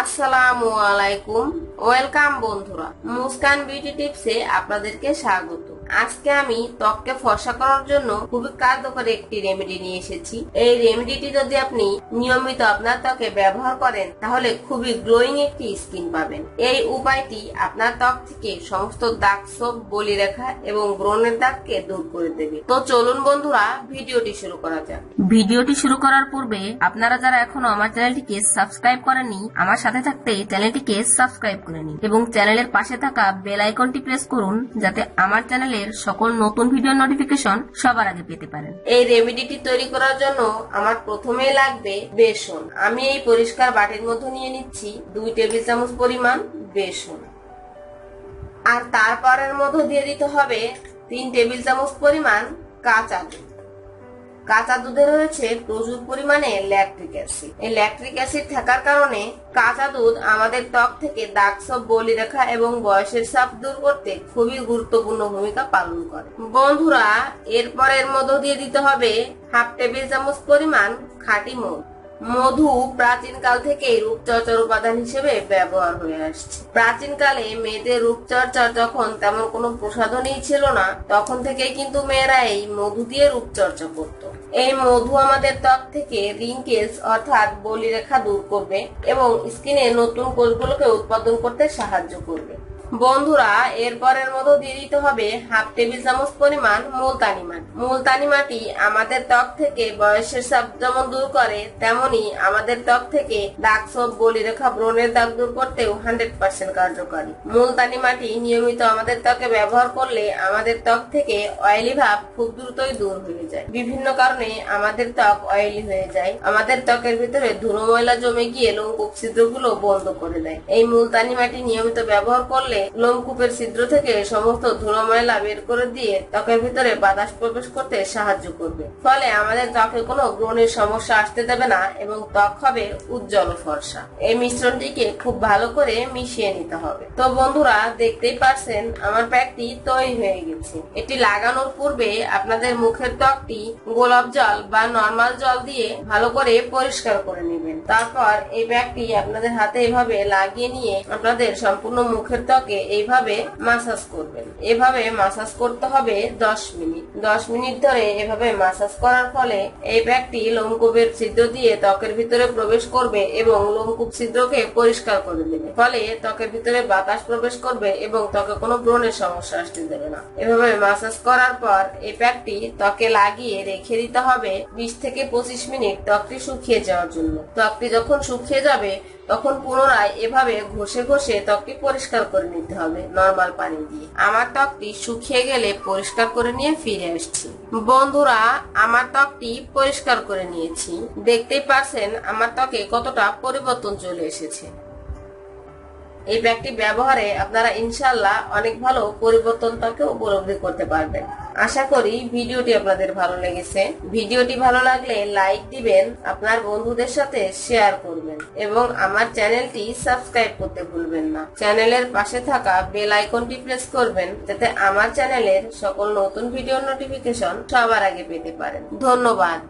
আসসালামু আলাইকুম। ওয়েলকাম বন্ধুরা। মুস্কান বিউটি টিপসে আপনাদেরকে স্বাগত। আজকে আমি ত্বককে ফর্সা করার জন্য খুবই কার্যকর একটি রেমেডি নিয়ে এসেছি। এই রেমেডিটি যদি আপনি নিয়মিত আপনার ত্বকে ব্যবহার করেন, তাহলে খুবই গ্লোয়িং একটি স্কিন পাবেন। এই উপায়টি আপনার ত্বক থেকে সমস্ত দাগ সব বলি রেখা এবং ব্রণের দাগকে দূর করে দেবে। তো চলুন বন্ধুরা, ভিডিওটি শুরু করা যাক। ভিডিওটি শুরু করার পূর্বে আপনারা যারা এখনও আমার চ্যানেলটিকে সাবস্ক্রাইব করেননি, আমার সাথে থাকতে চ্যানেলটিকে সাবস্ক্রাইব করে নিন এবং চ্যানেলের পাশে থাকা বেল আইকনটি প্রেস করুন, যাতে আমার চ্যানেলের সকল নতুন ভিডিও নোটিফিকেশন সবার আগে পেতে পারেন। এই রেমেডিটি তৈরি করার জন্য আমার প্রথমে লাগবে বেসন। আমি এই পরিষ্কার বাটির মধ্যে নিয়ে নিচ্ছি দুই টেবিল চামচ পরিমাণ বেসন। আর তারপরের মধ্যে দিয়ে দিতে হবে তিন টেবিল চামচ পরিমাণ কাঁচা দুধ কাঁচা দুধে রয়েছে প্রচুর পরিমাণে ল্যাকট্রিক অ্যাসিড এই ল্যাকট্রিক অ্যাসিড থাকার কারণে কাঁচা দুধ আমাদের ত্বক থেকে দাগ, সব বলি রেখা এবং বয়সের সাপ দূর করতে খুবই গুরুত্বপূর্ণ ভূমিকা পালন করে। বন্ধুরা, এরপরের মধ্য দিয়ে দিতে হবে হাফ টেবিল চামচ পরিমাণ খাঁটি মধু মধু প্রাচীনকাল থেকে রূপচর্চার উপাদান হিসেবে ব্যবহার হয়ে আসছে। প্রাচীনকালে মেয়েদের রূপচর্চার যখন তেমন কোনো প্রসাধনই ছিল না, তখন থেকে কিন্তু মেয়েরা এই মধু দিয়ে রূপচর্চা করত। এই মধু আমাদের ত্বক থেকে রিঙ্কেলস অর্থাৎ বলিরেখা দূর করবে এবং স্কিনে নতুন কোষগুলোকে উৎপাদন করতে সাহায্য করবে। বন্ধুরা, এরপরের মতো দিয়ে দিতে হবে হাফ টেবিল চামচ পরিমাণ মুলতানি মাটি। মুলতানি মাটি আমাদের ত্বক থেকে বয়সের চাপ যেমন দূর করে, তেমনি আমাদের ত্বক থেকে দাগ সব বলি রেখা, ব্রণের দাগ দূর করতেও হান্ড্রেড পার্সেন্ট কার্যকরী। মুলতানি মাটি নিয়মিত আমাদের ত্বকে ব্যবহার করলে আমাদের ত্বক থেকে অয়েলি ভাব খুব দ্রুতই দূর হয়ে যায়। বিভিন্ন কারণে আমাদের ত্বক অয়েলি হয়ে যায়। আমাদের ত্বকের ভিতরে ধুলো ময়লা জমে গিয়ে লোমকূপ ছিদ্রগুলো বন্ধ করে দেয়। এই মুলতানি মাটি নিয়মিত ব্যবহার করলে লোমকূপের ছিদ্র থেকে সমস্ত ধুলো ময়লা বের করে দিয়ে ত্বকের ভিতরে বাতাস প্রবেশ করতে সাহায্য করবে। ফলে আমাদের ত্বকে কোনো ব্রণের সমস্যা আসতে দেবে না এবং ত্বক হবে উজ্জ্বল ফর্সা। এই মিশ্রণটিকে খুব ভালো করে মিশিয়ে নিতে হবে। তো বন্ধুরা, দেখতেই পারছেন, আমার প্যাকটি তৈরি হয়ে গেছে। এটি লাগানোর পূর্বে আপনাদের মুখের ত্বকটি গোলাপ জল বা নর্মাল জল দিয়ে ভালো করে পরিষ্কার করে নেবেন। তারপর এই প্যাকটি আপনাদের হাতে এভাবে লাগিয়ে নিয়ে আপনাদের সম্পূর্ণ মুখের ত্বকে এইভাবে মাসাজ করবেন। এভাবে মাসাজ করতে হবে দশ মিনিট। দশ মিনিট ধরে এভাবে মাসাজ করার ফলে এই প্যাকটি লোমকূপের ছিদ্র দিয়ে ত্বকের ভিতরে প্রবেশ করবে এবং লোমকূপ ছিদ্রকে পরিষ্কার করে দেবে। ফলে ত্বকের ভিতরে বাতাস প্রবেশ করবে এবং ত্বকে কোনো ব্রণের সমস্যা আসতে দেবে না। এভাবে মাসাজ করার পর এই প্যাকটি ত্বকে লাগিয়ে রেখে দিতে হবে বিশ থেকে পঁচিশ মিনিট ত্বকটি শুকিয়ে যাওয়ার জন্য। ত্বকটি যখন শুকিয়ে যাবে তখন পুনরায় এভাবে ঘষে ঘষে ত্বকটি পরিষ্কার করে নিতে হবে, নর্মাল পানি দিয়ে। আমার ত্বকটি শুকিয়ে গেলে পরিষ্কার করে নিয়ে ফিরে আসছি। বন্ধুরা, আমার ত্বকটি পরিষ্কার করে নিয়েছি। দেখতেই পারছেন, আমার ত্বকে কতটা পরিবর্তন চলে এসেছে। এই ব্যাগটি ব্যবহারে আপনারা ইনশাল্লাহ অনেক ভালো পরিবর্তন ত্বকে উপলব্ধি করতে পারবেন। আশা করি ভিডিওটি আপনাদের ভালো লেগেছে। ভিডিওটি ভালো লাগলে লাইক দিবেন, আপনার বন্ধুদের সাথে শেয়ার করবেন এবং আমার চ্যানেলটি সাবস্ক্রাইব করতে ভুলবেন না। চ্যানেলের পাশে থাকা বেল আইকনটি প্রেস করবেন যাতে আমার চ্যানেলের সকল নতুন ভিডিও নোটিফিকেশন সবার আগে পেতে পারেন। ধন্যবাদ।